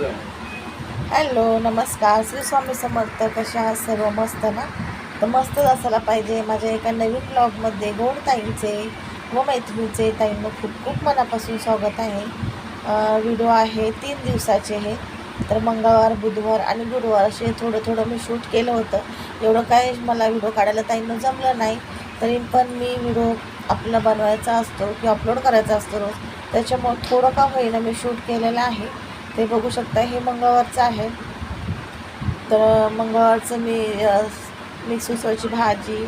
Hello नमस्कार. श्री स्वामी समर्थ कशा आहात सर्व? मस्त ना? तर मस्तच असायला पाहिजे. माझ्या एका नवीन ब्लॉगमध्ये गोड ताईंचे व मैत्रिणीचे ताईंना खूप खूप मनापासून स्वागत आहे. व्हिडिओ आहे तीन दिवसाचे हे. तर मंगळवार बुधवार आणि गुरुवार असे थोडं थोडं मी शूट केलं होतं. एवढं काय मला व्हिडिओ काढायला ताईंना जमलं नाही. तरी पण मी व्हिडिओ आपला बनवायचा असतो किंवा अपलोड करायचा असतो रोज. त्याच्यामुळं थोडं का होईना मी शूट केलेलं आहे. ते बघू शकता हे मंगळवारचं आहे. तर मंगळवारचं मी मिक्स उसळची भाजी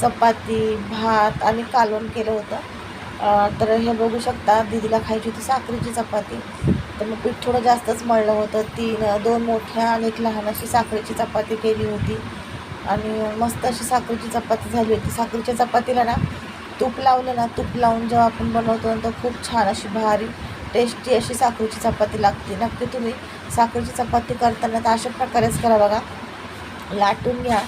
चपाती भात आणि कालवण केलं होतं. तर हे बघू शकता दीदीला खायची होती साखरेची चपाती. तर मग पीठ थोडं जास्तच मळलं होतं. तीन दोन मोठ्या आणि एक लहान अशी साखरेची चपाती केली होती. आणि मस्त अशी साखरेची चपाती झाली होती. साखरेच्या चपातीला ना तूप लावलं ना तूप लावून जेव्हा आपण बनवतो ना तर खूप छान अशी भारी टेस्टी अशी साखरेची चपाती लागते. नक्की तुम्ही साखरेची चपाती करताना तर अशा प्रकारेच करा बघा. लाटून घ्या.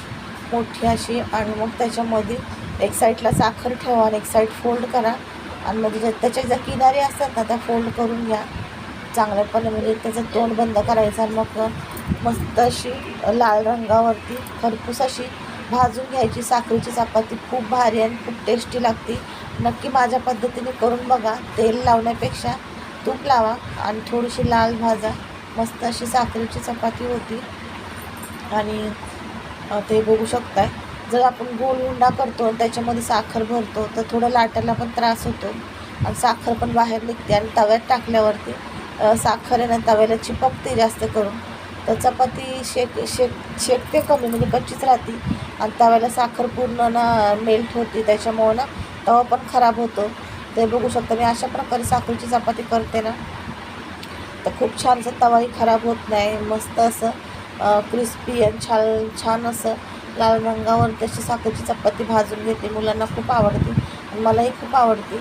मोठी अशी आणि मग त्याच्यामध्ये एक साईडला साखर ठेवा आणि एक साईड फोल्ड करा. आणि मग ज्या त्याच्या ज्या किनारी असतात ना त्या फोल्ड करून घ्या. चांगल्यापणे म्हणजे त्याचं तोंड बंद करायचं आणि मग मस्त अशी लाल रंगावरती खरपूस अशी भाजून घ्यायची. साखरेची चपाती खूप भारी आणि खूप टेस्टी लागते. नक्की माझ्या पद्धतीने करून बघा. तेल लावण्यापेक्षा तूप लावा आणि थोडीशी लाल भाजा मस्त अशी साखरेची चपाती होती. आणि ते बघू शकताय. जर आपण गोल उंडा करतो आणि त्याच्यामध्ये साखर भरतो तर थोडं लाटायला पण त्रास होतो. आणि साखर पण बाहेर निघते आणि तव्यात टाकल्यावरती साखर आहे ना तव्याला चिपकते जास्त करून. तर चपाती शेक शेक शेकते कमी म्हणजे कच्चीच राहते. आणि तव्याला साखर पूर्ण ना मेल्ट होते त्याच्यामुळं ना तवा पण खराब होतो. ते बघू शकता. मी अशा प्रकारे साखरेची चपाती करते ना. तर खूप छान असं तवाही खराब होत नाही. मस्त असं क्रिस्पी आणि छान छान असं लाल रंगावर तशी साखरेची चपाती भाजून घेते. मुलांना खूप आवडते आणि मलाही खूप आवडते.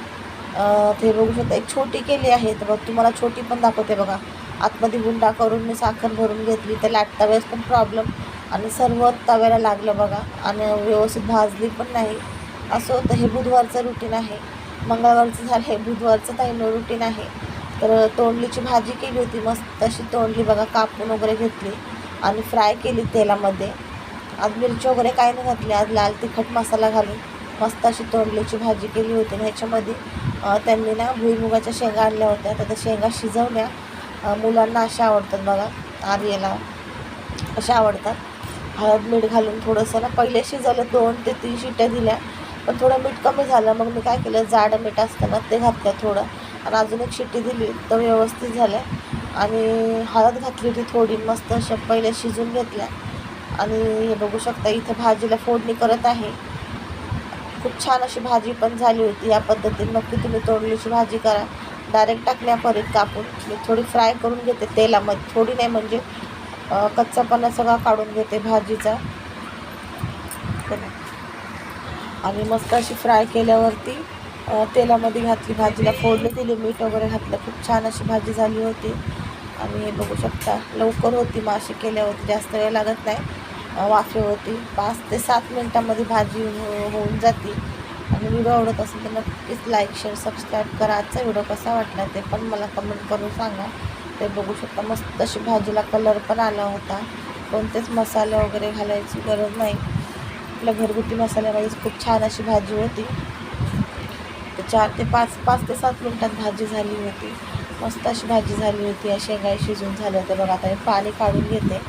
ते बघू शकता. एक छोटी केली आहे. तर बघ तुम्हाला छोटी पण दाखवते बघा. आतमध्ये गुंडा करून मी साखर भरून घेतली. तर लाटता पण प्रॉब्लेम आणि सर्व तव्याला लागलं बघा. आणि व्यवस्थित भाजली पण नाही. असं होतं. हे बुधवारचं रुटीन आहे. मंगळवारचं झालं हे बुधवारचं ताईनं रुटीन आहे. तर तोंडलीची भाजी केली होती मस्त अशी तोंडली बघा कापून वगैरे घेतली. आणि फ्राय केली तेलामध्ये. आज मिरची वगैरे काय नाही घातली आज लाल तिखट मसाला घालून मस्त अशी तोंडलीची भाजी केली होती. आणि ह्याच्यामध्ये त्यांनी ना भुईमुगाच्या शेंगा आणल्या होत्या. तर त्या शेंगा शिजवल्या. मुलांना अशा आवडतात बघा आर्यला अशा आवडतात. हळद मीठ घालून थोडंसं ना पहिले शिजवलं दोन ते तीन शिट्ट्या दिल्या. पण थोडं मीठ कमी झालं मग मी काय केलं जाडं मीठ असतं ना ते घातलं थोडं. आणि अजून एक शिट्टी दिली तर व्यवस्थित झालं. आणि हळद घातली होती थोडी मस्त अशा पहिले शिजून घेतल्या. आणि हे बघू शकता इथं भाजीला फोडणी करत आहे. खूप छान अशी भाजी पण झाली होती या पद्धतीने नक्की तुम्ही तोडलीची भाजी करा. डायरेक्ट टाकल्या परत कापून मी थोडी फ्राय करून घेते तेलामध्ये. थोडी नाही म्हणजे कच्चापणा सगळा काढून घेते भाजीचा. आणि मस्त अशी फ्राय केल्यावरती तेलामध्ये घातली भाजीला फोडणी दिली मीठ वगैरे घातलं. खूप छान अशी भाजी झाली होती. आणि हे बघू शकता लवकर होती माशी केल्यावरती जास्त वेळ लागत नाही. वाफे होती. पाच ते सात मिनटामध्ये भाजी हो- होऊन जाते. आणि व्हिडिओ आवडत असेल तर नक्कीच लाईक शेअर सबस्क्राईब करा. आजचा व्हिडिओ कसा वाटला ते पण मला कमेंट करून सांगा. ते बघू शकता मस्त अशी भाजीला कलर पण आला होता. कोणतेच मसाले वगैरे घालायची गरज नाही. आपलं घरगुती मसाल्यामध्येच खूप छान अशी भाजी होती. तर चार ते पाच पाच ते सात मिनटात भाजी झाली होती. मस्त अशी भाजी झाली होती. अशी शेंगाई शिजून झाल्या होत्या. बघा आता मी पाणी काढून घेते.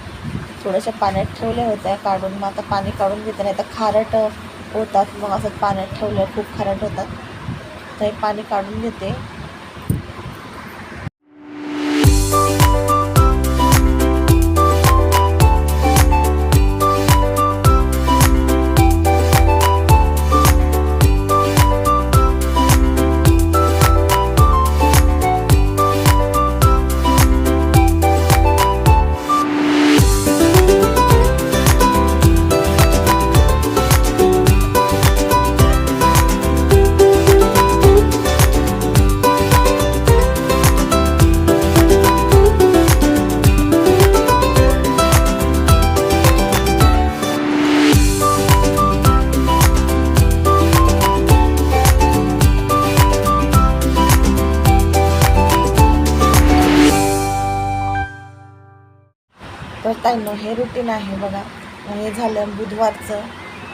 थोड्याशा पाण्यात ठेवल्या होत्या. काढून मग आता पाणी काढून घेते. नाही तर खारट होतात. मग असं पाण्यात ठेवलं खूप खारट होतात. तर हे पाणी काढून घेते. तर ताईंनो हे रुटीन आहे बघा. हे झालं बुधवारचं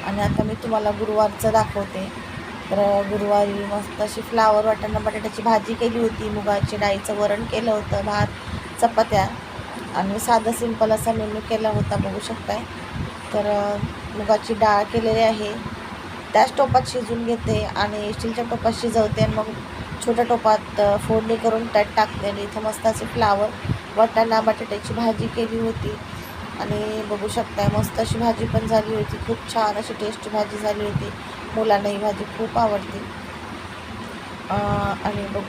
आणि आता मी तुम्हाला गुरुवारचं दाखवते. तर गुरुवारी मस्त अशी फ्लावर वाटाणा बटाट्याची भाजी केली होती. मुगाची डाळीचं वरण केलं होतं भात चपात्या आणि साधं सिंपल असा मेनू केला होता बघू शकताय. तर मुगाची डाळ केलेली आहे. त्याच टोपात शिजून घेते आणि स्टीलच्या टोपात शिजवते आणि मग छोट्या टोपात फोडणी करून त्यात टाकते आणि इथं मस्त असे फ्लावर वाटाणा बटाट्याची भाजी केली होती. आणि बघू शकताय मस्त अशी भाजी पण झाली होती. खूप छान अशी टेस्टी भाजी झाली होती. मुलांना ही भाजी खूप आवडते. आणि बघ